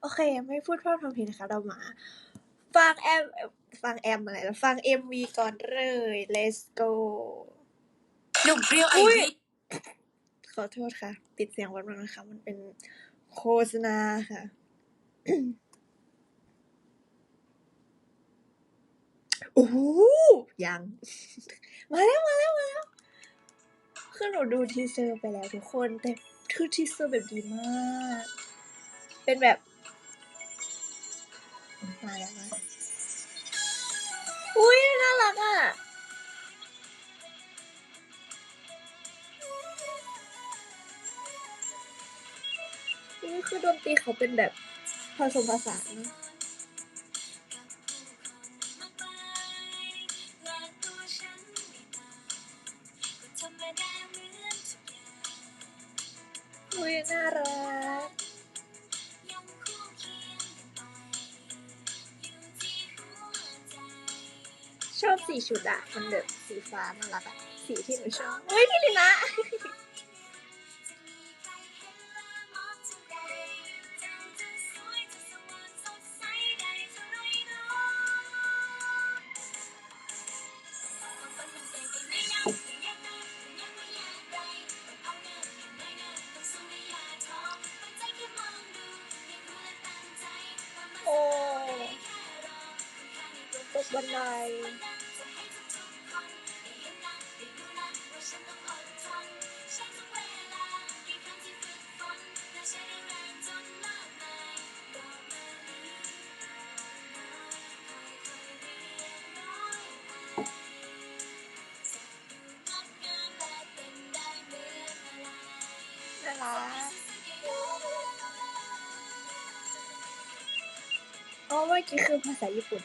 โอเค ไม่พูดพร่ำทำเพลงนะคะ เรามาฟังแอมฟังแอมอะไรนะฟัง MV ก่อนเลย let's go หนุ่มเปรี้ยวไออุ๊ยริสขอโทษค่ะ ปิดเสียงวันนึงนะคะ มันเป็นโฆษณาค่ะ โอ้โหยัง มาแล้ว มาแล้ว มาแล้ว คือหนูดูทีเซอร์ไปแล้วทุกคน แต่คือทีเซอร์แบบดีมาก เป็นแบบ มาแล้วมาแล้วอุ้ยน่ารักอะ นี่คือดนตรีเขาเป็นแบบผสมผสานเนอะอุ้ยน่ารัก สีชุดอะมันแบบสีฟ้าน่ารักอะสีที่หนูชอบเฮ้ยพี่ลินะ โอ้ตกบันได รักอ๋อเมื่อกี้คือภาษาญี่ปุ่น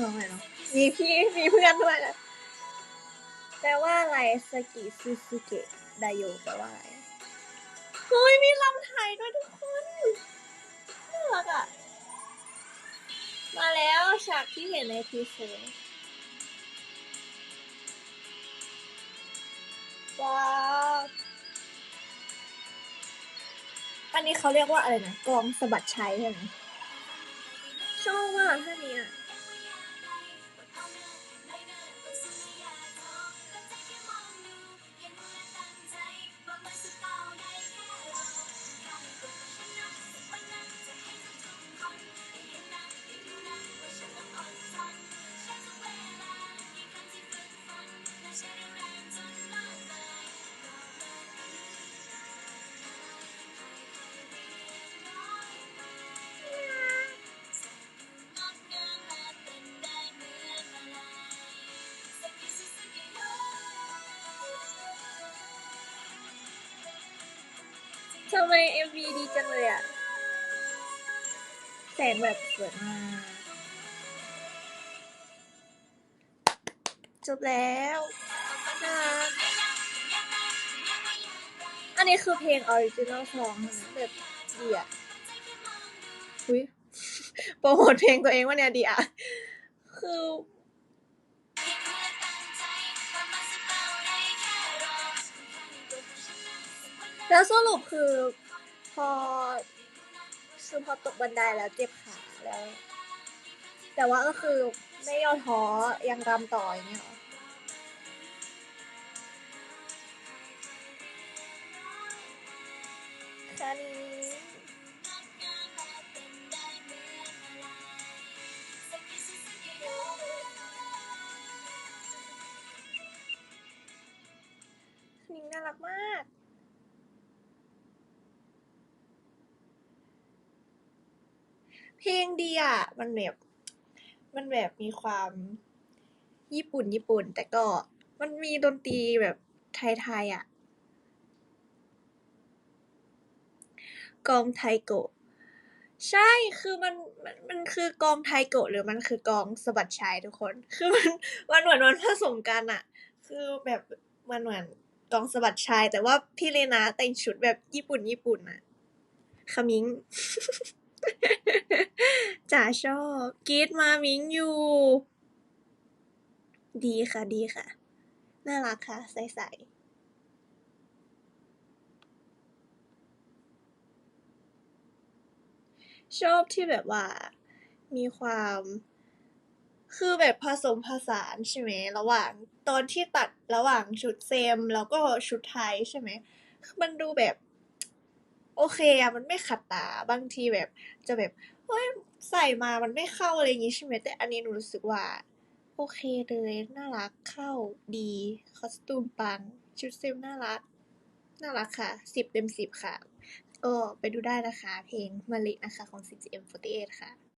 น้องๆเลยเนาะมีพี่มีเพื่อนด้วยนะแปลว่าอะไรสกิซูซูเกะไดโยแปลว่าอะไรเฮ้ยมีลำไทยด้วยทุกคนน่ารักอะมาแล้วฉากที่เห็นในทีเซอร์ว้าวอันนี้เขาเรียกว่าอะไรนะกองสะบัดชัยใช่ไหมชอบมากท่านี้อะ ไมเอ็มวีดีจังเลยอะแสงแบบสวยมากจบแล้วน่ารักอันนี้คือเพลงออริจินอลซองแบบดีอะอุ้ยโปรโมทเพลงตัวเองว่าเนี่ยดีอะคือ แล้วสรุปคือพอคือพอตกบันไดแล้วเจ็บขาแล้ว แต่ว่าก็คือไม่ยอมท้อยังรำต่ออย่างเงี้ยแค่นี้น่ารักมาก ลงดีอะ มันแบบ มันแบบมีความญี่ปุ่นญี่ปุ่น แต่ก็มันมีดนตรีแบบไทย ๆ อะ กองไทโกะ ใช่ คือมัน มัน มันคือกองไทโกะหรือมันคือกองสะบัดชายทุกคน คือมัน มันเหมือนมันผสมกันอะคือแบบมันเหมือนกองสะบัดชาย แต่ว่าพี่เลนาแต่งชุดแบบญี่ปุ่นญี่ปุ่นอะขมิง จ๋าชอบกรีดมามิงอยู่ ดีค่ะดีค่ะ น่ารักค่ะ ใสๆชอบที่แบบว่ามีความคือแบบผสมผสานใช่ไหมระหว่างตอนที่ตัดระหว่างชุดเซม แล้วก็ชุดไทยใช่ไหมมันดูแบบ โอเคอะมันไม่ขัดตาบางทีแบบจะแบบ เฮ้ย ใส่มามันไม่เข้าอะไรอย่างงี้ใช่ไหม แต่อันนี้หนูรู้สึกว่า โอเคเลย น่ารัก เข้า ดี คอสตูมปัง ชุดเซมน่ารัก น่ารักค่ะ สิบเต็มสิบค่ะ ก็ไปดูได้นะคะ เพลงมะลินะคะ ของ CGM48 ค่ะ